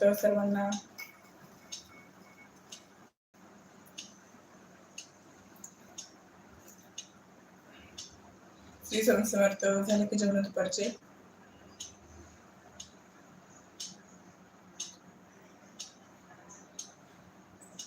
तर सर्वांना श्री सर्व समर्थ झाले की जेवण दुपारचे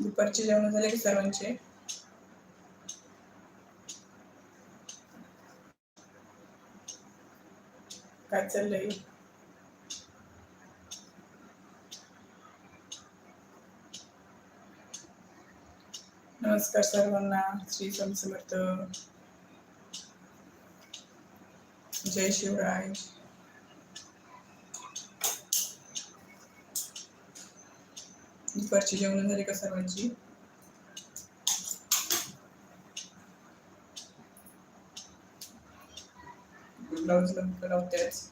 दुपारचे जेवण झाले की सर्वांचे काय चाललंय नमस्कार सर्वांना श्री समर्थ. जय शिवराय. दुपारची जेवण झाली का सर्वांची? ब्लाऊज लावतेच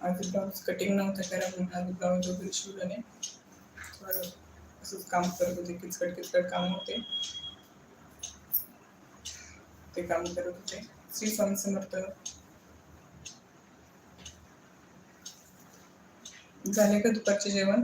आज ब्लाऊज कटिंग नव्हतं करा म्हणून आज ब्लाऊज वगैरे शिवलं नाही. असंच काम करत होते किचकट किचकट काम होते. ते काम करत होते. श्री स्वामी समर्थ. झाले का दुपारचे जेवण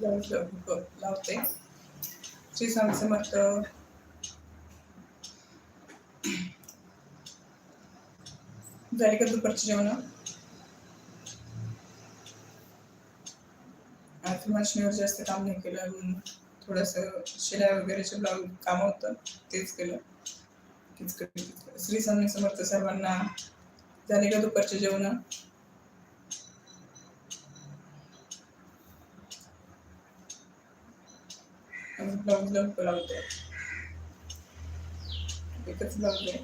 ब्लाऊज लाव- लावते श्री स्वामी समर्थ झाली का दुपारची जेवण? आज मशिनीवर जास्त काम नाही केलं म्हणून थोडस शिलाई वगैरेचे ब्लाऊज काम होतं तेच केलं. किचकट किचकट. श्री स्वामी समर्थ सर्वांना झाले का दुपारचे जेवण? आज ब्लाऊज लवकर लावते एकच ब्लाऊज आहे.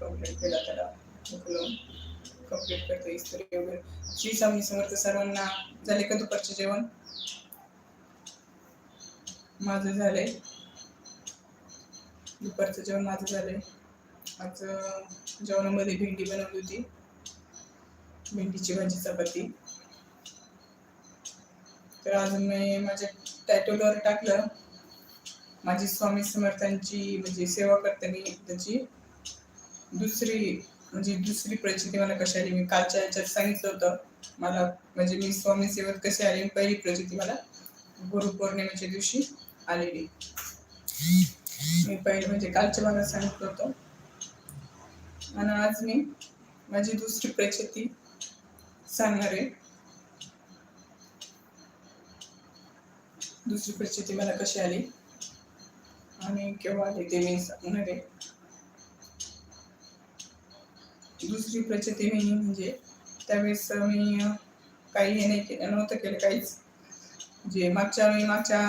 कंप्लीट केला त्याला. उकलून कंप्लीट करते इस्त्री वगैरे. श्री स्वामी समर्थ सर्वांना झाले का दुपारचे जेवण? माझं झालंय. दुपारचं जेवण माझं झालंय. आज जेवणामध्ये भेंडी बनवली होती. भेंडीची भाजी चपाती. तर आज मी माझ्या टायटलवर टाकलं. माझी स्वामी समर्थांची म्हणजे सेवा करताना त्याची दुसरी म्हणजे दुसरी प्रचिती मला कशी आली मी कालच्या याच्यात सांगितलं होतं. मला म्हणजे मी स्वामी सेवक कशी आली पहिली प्रचिती मला गुरुपौर्णिमेच्या दिवशी आलेली. मी पहिले म्हणजे कालच्या भागात सांगितलं होतं. आणि आज मी माझी दुसरी प्रचिती सांगणार आहे. दुसरी परिस्थिती मला कशी आली? आणि केव्हा आली ते मी सांगणार आहे. दुसरी प्रचिती मी म्हणजे त्यावेळेस मी काही हे नाही केलं नव्हतं केलं काहीच. जे मागच्या मी मागच्या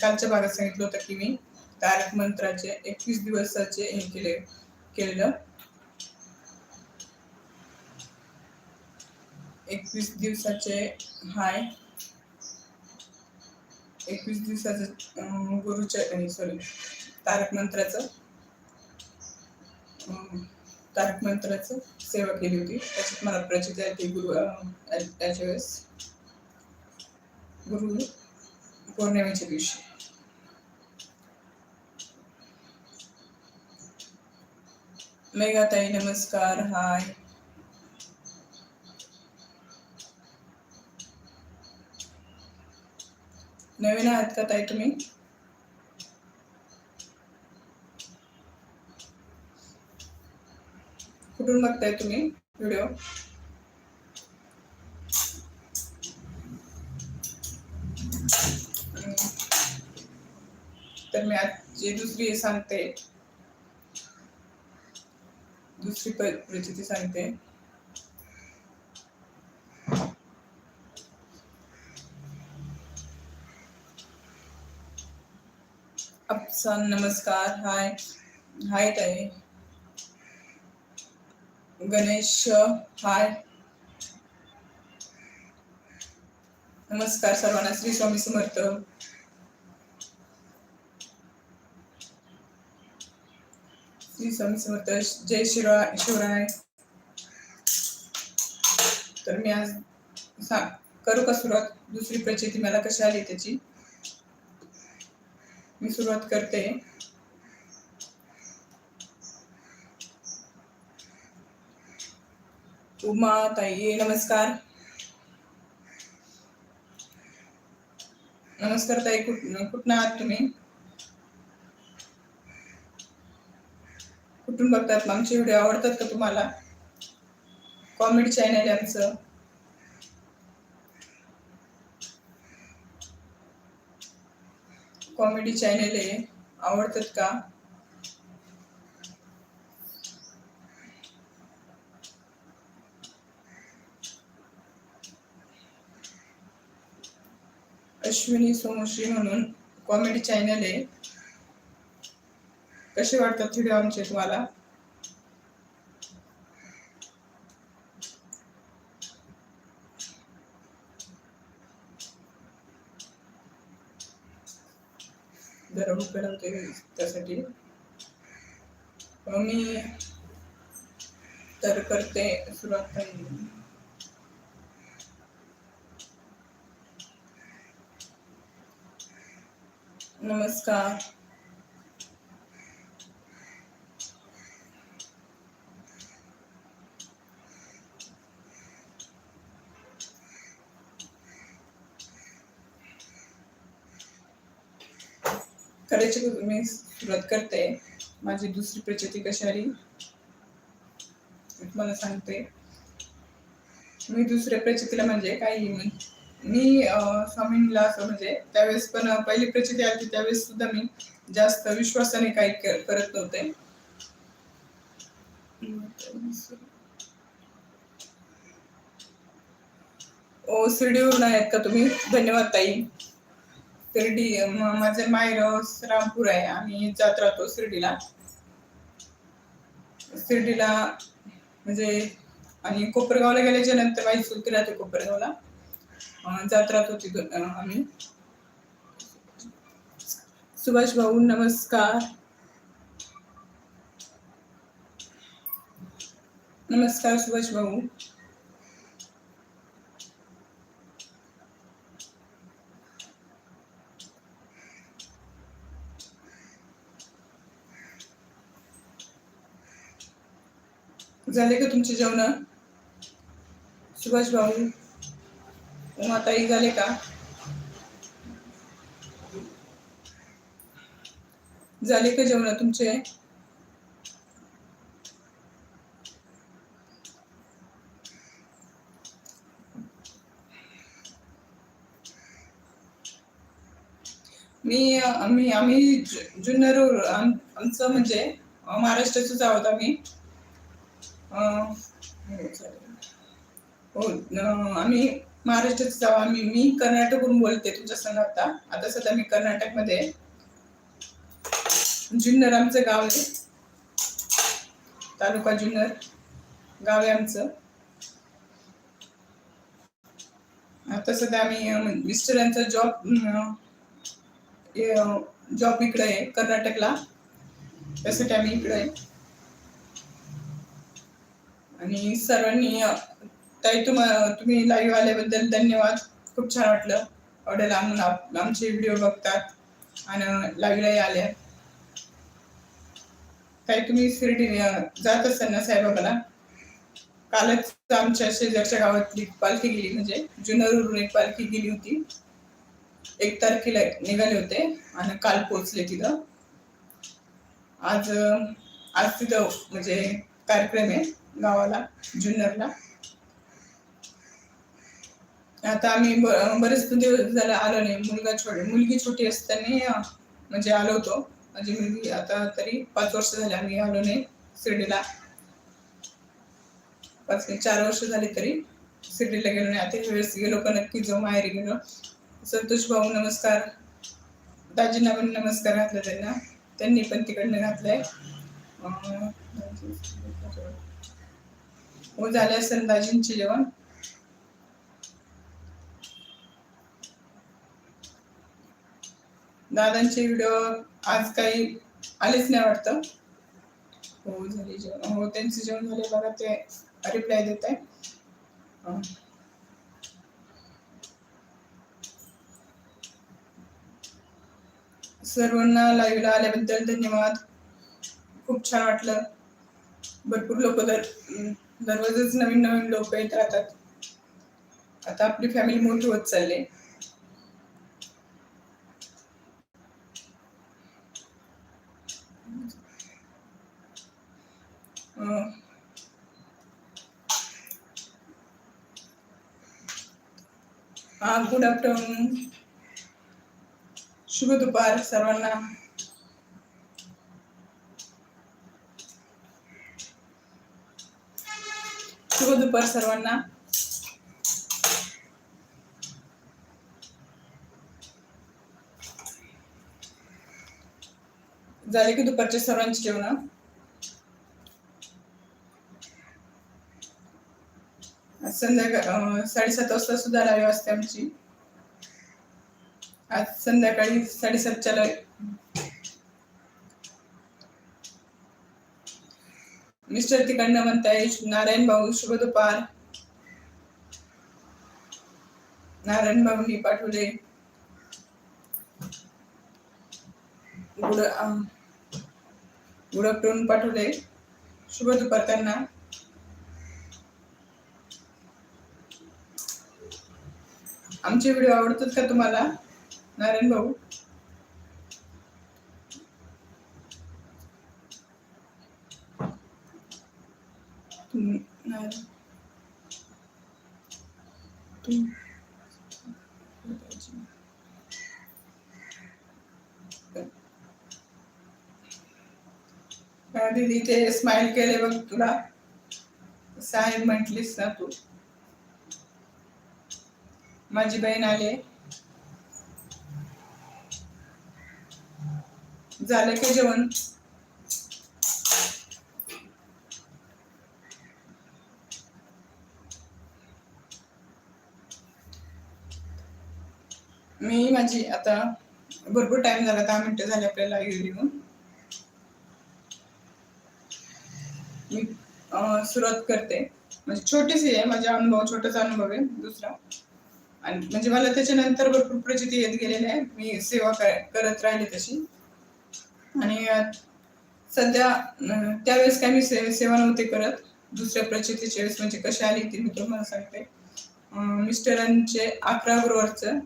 कालच्या भागात सांगितलं होतं की मी तारक मंत्राचे एकवीस दिवसाचे हे केले केलेलं. एकवीस दिवसाचे हाय. एकवीस दिवसाचं गुरुच्या सॉरी तारक मंत्राचं तारक मंत्राचं सेवा केली होती. त्याच्यात मला प्रचिती आली गुरु त्याच्या वेळेस गुरु पौर्णिमेच्या दिवशी. मेघाताई नमस्कार हाय. नवीन आहात का ताई तुम्ही? कुठून बघताय तुम्ही व्हिडिओ? तर मी आज जी दुसरी सांगते दुसरी परिस्थिती सांगते. सन नमस्कार. हाय. हाय ताई. गणेश हाय. नमस्कार सर्वांना. श्री स्वामी समर्थ. श्री स्वामी समर्थ. जय शिरा शिवराय तर मी आज करू का सुरुवात? दुसरी प्रचिती मला कशी आली त्याची? मी सुरुवात करते. उमा ताई नमस्कार. नमस्कार ताई कुठ कुठनं आहात तुम्ही? कुठून बघतात? आमचे व्हिडिओ आवडतात का तुम्हाला? कॉमेडी चॅनल आहे आमचं. कॉमेडी चॅनेल आहे. आवडतात का? अश्विनी सोमश्री म्हणून कॉमेडी चॅनल आहे. कसे वाटतात व्हिडिओ आमचे तुम्हाला? जरा भूक त्यासाठी. मी तर करते सुरुवात काही नमस्कार. करायची मी सुरुवात करते. माझी दुसरी प्रचिती कशी आली तुम्हाला सांगते. मी दुसऱ्या प्रचितीला म्हणजे काही मी मी स्वामींला असं म्हणजे त्यावेळेस पण पहिली प्रचिती आली त्यावेळेस सुद्धा मी जास्त विश्वासाने काही करत नव्हते. ओ शिर्डीवरून आहेत का तुम्ही? धन्यवाद ताई. शिर्डी माझं मायराव रामपूर आहे. आम्ही जात राहतो शिर्डीला. शिर्डीला म्हणजे आणि कोपरगावला गेल्याच्यानंतर माझी चुलती राहते कोपरगावला. जात राहतो तिथून आम्ही. सुभाष भाऊ नमस्कार. नमस्कार सुभाष भाऊ. झाले का तुमचे जेवण? सुभाष भाऊ उमाताई झाले का? झाले का जेवण तुमचे? मी आम्ही आम्ही जुन्नर आमचं म्हणजे महाराष्ट्राचंच आहोत आम्ही. हो, आम्ही महाराष्ट्रात जाऊ. आम्ही मी कर्नाटकहून बोलते तुमच्या संघ आता. आता सध्या मी कर्नाटकमध्ये जुन्नर आमचं गाव आहे. तालुका जुन्नर गाव आहे आमचं. आता सध्या आम्ही मिस्टरांचा जॉब जॉब इकडे आहे कर्नाटकला. त्यासाठी आम्ही इकडे आहे. आणि सर्वांनी ताई तुम तुम्ही लाईव्ह आल्याबद्दल धन्यवाद. खूप छान वाटलं. एवढ्या लांबून आप- आमचे व्हिडिओ बघतात आणि लाईव्हलाही आल्या. ताई तुम्ही शिर्डी जात असताना साहेबाबाला कालच आमच्या शेजारच्या गावातली पालखी गेली. म्हणजे जुन्नरवरून एक पालखी गेली होती. एक तारखेला निघाले होते आणि काल पोचले तिथं. आज आज तिथं म्हणजे कार्यक्रम आहे. गावाला जुन्नरला. आता आम्ही ब- बरेच दिवस झाला आलो नाही. मुलगा छोटे मुलगी छोटी असताना म्हणजे आलो होतो. माझी मुलगी आता तरी पाच वर्ष झाले आम्ही आलो नाही शिर्डीला. पाच चार वर्ष झाली तरी शिर्डीला गेलो नाही. आता वेळेस गेलो का नक्की जाऊ माहेरी गेलो. संतोष भाऊ नमस्कार. दाजींना पण नमस्कार घातला त्यांना. त्यांनी पण तिकडनं घातलाय. हो झाले असेल दाजींचे जेवण. दादांचे व्हिडिओ आज काही आलेच नाही वाटतं. हो झाले जेवण. हो त्यांचं जेवण झाले बघा ते रिप्लाय देत आहे. सर्वांना लाईव्हला आल्याबद्दल धन्यवाद. खूप छान वाटलं. भरपूर लोक दर दररोजच नवीन नवीन लोक येत राहतात. आता आपली फॅमिली मोठी होत चालली हा गुड आफ्टरनून शुभ दुपार सर्वांना. शुभ दुपार सर्वांना. झाले की दुपारच्या सर्वांची जेवण? संध्याकाळ साडेसात वाजता सुद्धा लाईव्ह असते आमची. आज संध्याकाळी साडेसातच्या लाईव्ह मिस्टर तिकडनं म्हणताय नारायण भाऊ शुभ दुपार नारायण भाऊनी पाठवले. गुड गुड आफ्टरनून पाठवले. शुभ दुपार त्यांना. आमचे व्हिडिओ आवडतात का तुम्हाला? नारायण भाऊ? तुम्ही दीदी ते स्माइल केले बघ तुला. साहेब म्हटलीस ना तू. माझी बहीण आले झालं की जेवण? मी माझी आता भरपूर टाइम झाला दहा मिनिटं झाले आपल्याला येऊन. मी सुरुवात करते. म्हणजे छोटीशी आहे माझा अनुभव छोटासा अनुभव आहे दुसरा. आणि म्हणजे मला त्याच्यानंतर भरपूर प्रचिती येत गेलेली आहे. मी सेवा करत राहिले तशी. आणि सध्या त्यावेळेस काय मी से- सेवा नव्हते करत. दुसऱ्या प्रचितीच्या वेळेस म्हणजे कशी आली ती मी तुम्हाला सांगते. मिस्टरांचे अकरा बरोबरचं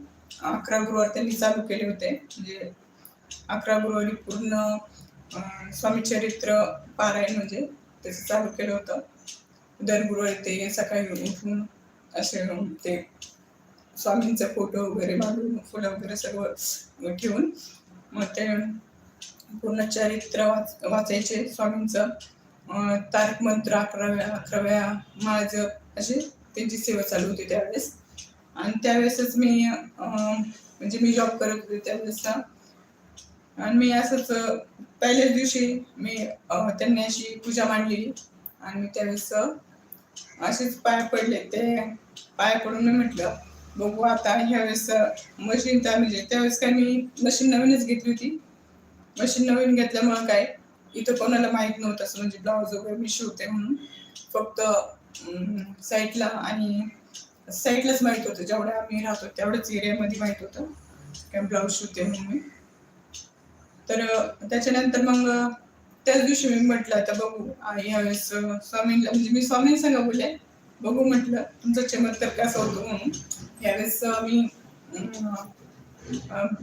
अकरा गुरुवार त्यांनी चालू केले होते. म्हणजे अकरा गुरुवारी पूर्ण स्वामीचरित्र स्वामी चरित्र पारायण म्हणजे त्याचं चालू केलं होतं. दर गुरुवारी ते सकाळी उठून असे ते स्वामींचा फोटो वगैरे बांधून फुलं वगैरे सर्व ठेवून मग ते पूर्ण चरित्र वाच वाचायचे स्वामींचं. तारक मंत्र अकराव्या अकराव्या माळ जप असे त्यांची सेवा चालू होती त्यावेळेस. आणि त्यावेळेसच मी म्हणजे मी जॉब करत होते त्यावेळेस. आणि मी असंच पहिल्याच दिवशी मी त्यांनी अशी पूजा मांडली. आणि मी त्यावेळेस असेच पाय पडले. ते पाय पडून मी म्हटलं बघू आता ह्यावेळेस मशीन तर म्हणजे त्यावेळेस काय मी मशीन नवीनच घेतली होती. मशीन नवीन घेतल्यामुळं काय इथं कोणाला माहीत नव्हतं. असं म्हणजे ब्लाऊज वगैरे मी शिवते म्हणून. फक्त साईडला आणि साईडलाच माहीत होतं. जेवढ्या आम्ही राहतो तेवढ्याच एरियामध्ये माहीत होतं. काय ब्लाऊज शिवते म्हणून मी. तर त्याच्यानंतर मग त्याच दिवशी मी म्हटलं आता बघू यावेळेस स्वामींना म्हणजे मी स्वामीं सांगा बोलले. बघू म्हटलं तुमचा चमत्कार कसा होतो म्हणून. यावेळेस मी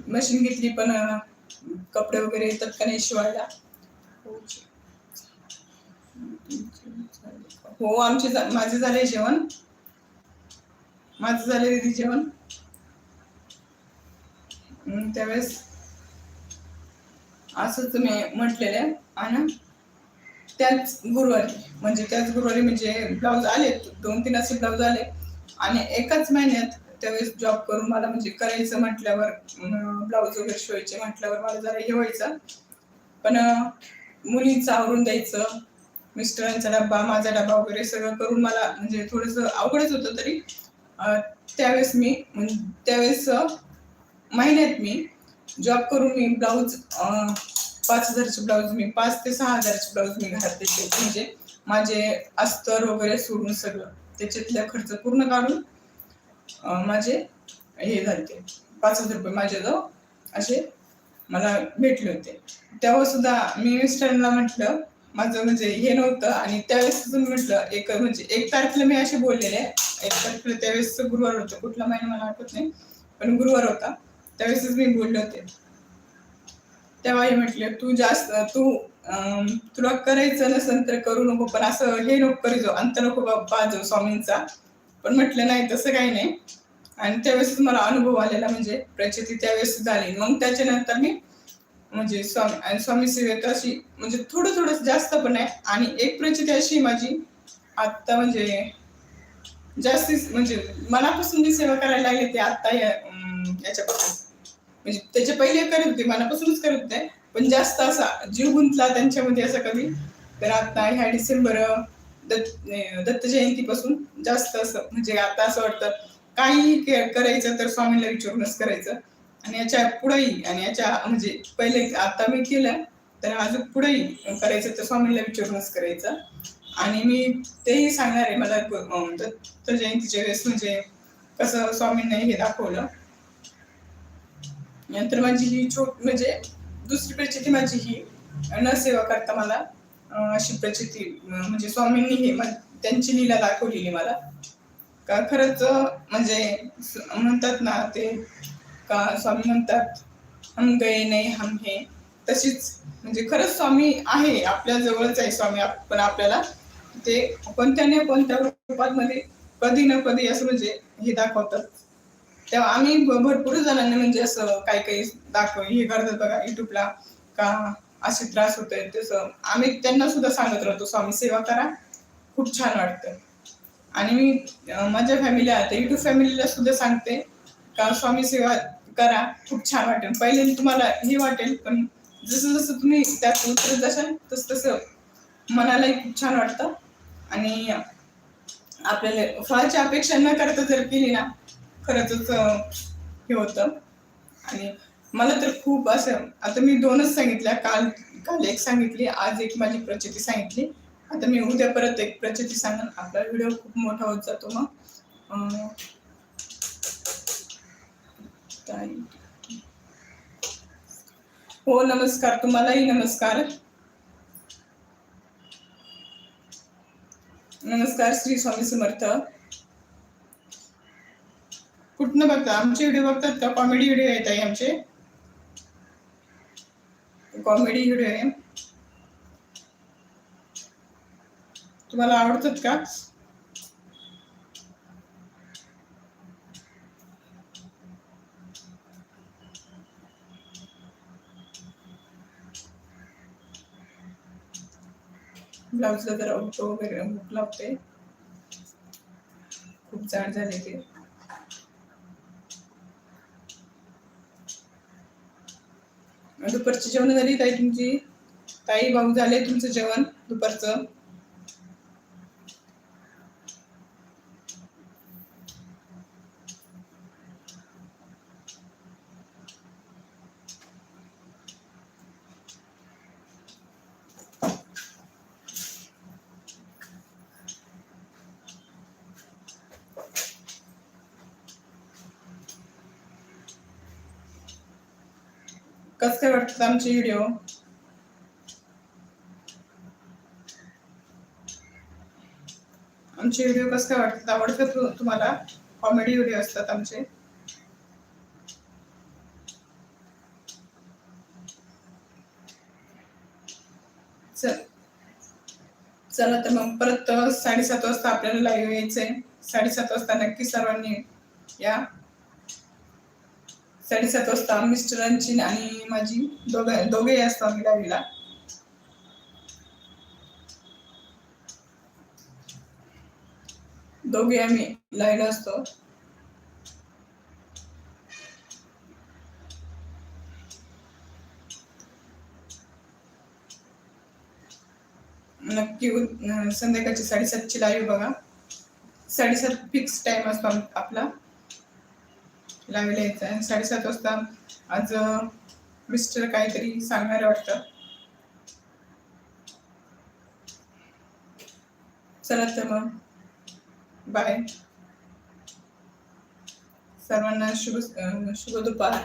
मशीन घेतली पण कपडे वगैरे येतात का नाही शिवायला? हो आमचे माझे झाले जेवण. माझं झालं दीदी जेवण. त्यावेळेस असंच तुम्ही म्हटलेलं आणि त्याच गुरुवारी म्हणजे त्याच गुरुवारी म्हणजे ब्लाऊज आले दोन तीन असे ब्लाऊज आले. आणि एकाच महिन्यात त्यावेळेस जॉब करून मला म्हणजे करायचं म्हटल्यावर ब्लाऊज वगैरे शिवायचे म्हटल्यावर मला जरा हे व्हायचं. पण मुलीचं आवरून द्यायचं मिस्टरांचा डब्बा माझा डब्बा वगैरे सगळं करून मला म्हणजे थोडंसं अवघडच होतं तरी त्यावेळेस मी म्हणजे त्यावेळेस महिन्यात मी जॉब करून मी ब्लाऊज पाच हजारचे ब्लाऊज मी पाच ते सहा हजारचे ब्लाऊज मी घालते म्हणजे माझे अस्तर वगैरे सोडून सगळं त्याच्यातला खर्च पूर्ण काढून माझे हे झाले पाच हजार रुपये माझ्याजवळ असे मला भेटले होते. तेव्हा सुद्धा मी मिस्टरांना म्हटलं माझं म्हणजे हे नव्हतं. आणि त्यावेळेस तुम्ही म्हटलं एक म्हणजे एक तारखेला मी असे बोललेले. एक तारखेला त्यावेळेस गुरुवार होतं. कुठला महिना मला आठवत नाही. पण गुरुवार होता. त्यावेळेसच मी बोलले होते. तेव्हाही म्हटले तू जास्त तू तुला करायचं नसेल तर करू नको. पण असं हे नको करी जाऊ. अंत नको बाजू स्वामींचा. पण म्हटलं नाही तसं काही नाही. आणि त्यावेळेस मला अनुभव आलेला म्हणजे प्रचिती त्यावेळेस झाली. मग त्याच्यानंतर मी म्हणजे स्वामी आणि स्वामी सेवेत अशी म्हणजे थोडं थोडं जास्त पण आहे. आणि एक प्रचिती अशी माझी आत्ता म्हणजे जास्तीच म्हणजे मनापासून मी सेवा करायला लागली ते आत्ता या याच्यापासून. म्हणजे त्याच्या पहिले करत होते मनापासूनच करत होते. पण जास्त असा जीव गुंतला त्यांच्यामध्ये असं कमी तर आता ह्या डिसेंबर दत्त दत्त जयंतीपासून जास्त असं म्हणजे आता असं वाटतं. काही के- करायचं तर स्वामींना विचारूनच करायचं. आणि याच्या पुढेही आणि याच्या म्हणजे पहिले आता मी केलं तर अजून पुढेही करायचं तर स्वामींना विचारूनच करायचं. आणि मी तेही सांगणार आहे मला दत्त जयंतीच्या वेळेस म्हणजे कसं स्वामींना हे दाखवलं. नंतर माझी ही छोट म्हणजे दुसरी प्रचिती माझी ही न सेवा करता मला अशी प्रचिती म्हणजे स्वामींनी हे त्यांची लीला दाखवलेली मला. का खरंच म्हणजे म्हणतात ना ते का स्वामी म्हणतात हम गए नाही हम हे. तशीच म्हणजे खरंच स्वामी आहे आपल्या जवळच आहे स्वामी पण आपल्याला ते कोणत्या ना कोणत्या रूपात मध्ये कधी ना कधी असं म्हणजे हे दाखवतात. तेव्हा आम्ही भरपूर जणांनी म्हणजे असं काही काही दाखव हे करतात बघा युट्यूबला का असे त्रास होत आहेत तसं. आम्ही त्यांना सुद्धा सांगत राहतो स्वामी सेवा करा खूप छान वाटतं. आणि मी माझ्या फॅमिली आता युट्यूब फॅमिलीला सुद्धा सांगते का स्वामी सेवा करा. खूप छान वाटेल. पहिले तुम्हाला हे वाटेल पण जसं जसं तुम्ही त्यात उतरत जाशाल तसं तसं मनालाही खूप छान वाटतं. आणि आपल्याला फळाची अपेक्षा न करता जर केली ना खरंच हे होतं. आणि मला तर खूप असं आता मी दोनच सांगितल्या. काल काल एक सांगितली आज एक माझी प्रचिती सांगितली. आता मी उद्या परत एक प्रचिती सांगेन. आपला व्हिडिओ खूप मोठा होत जातो मग. हो नमस्कार. तुम्हालाही नमस्कार. नमस्कार श्री स्वामी समर्थ. कुठनं बघता? आमचे व्हिडिओ बघतात का? कॉमेडी व्हिडिओ येत आहे आमचे. कॉमेडी व्हिडिओ आहे. तुम्हाला आवडतात का? ब्लाऊजला जरा उंच वगैरे हुक लावते. खूप जाड झाले ते. दुपारची जेवण झाली ताई तुमची? ताई भाऊ झाले तुमचं जेवण दुपारचं? कसं आमचे व्हिडिओ आमचे व्हिडिओ कसं काय वाटतात? आवडतात तुम्हाला? कॉमेडी व्हिडिओ असतात आमचे. चला. तर मग परत साडेसात वाजता आपल्याला लाईव्ह यायचंय. साडेसात वाजता नक्की सर्वांनी या. साडेसात वाजता मिस्टरांची आणि माझी दोघे दोघेही असतो आम्ही गाडीला. दोघे आम्ही लाईव्हला असतो. नक्की संध्याकाळची साडेसातची लाईव्ह बघा. साडेसात फिक्स टाइम असतो आपला. लावलेला यायचं आणि साडेसात वाजता आज मिस्टर काहीतरी सांगणार वाटतं. चला तर मग. बाय सर्वांना शुभ शुभ दुपार.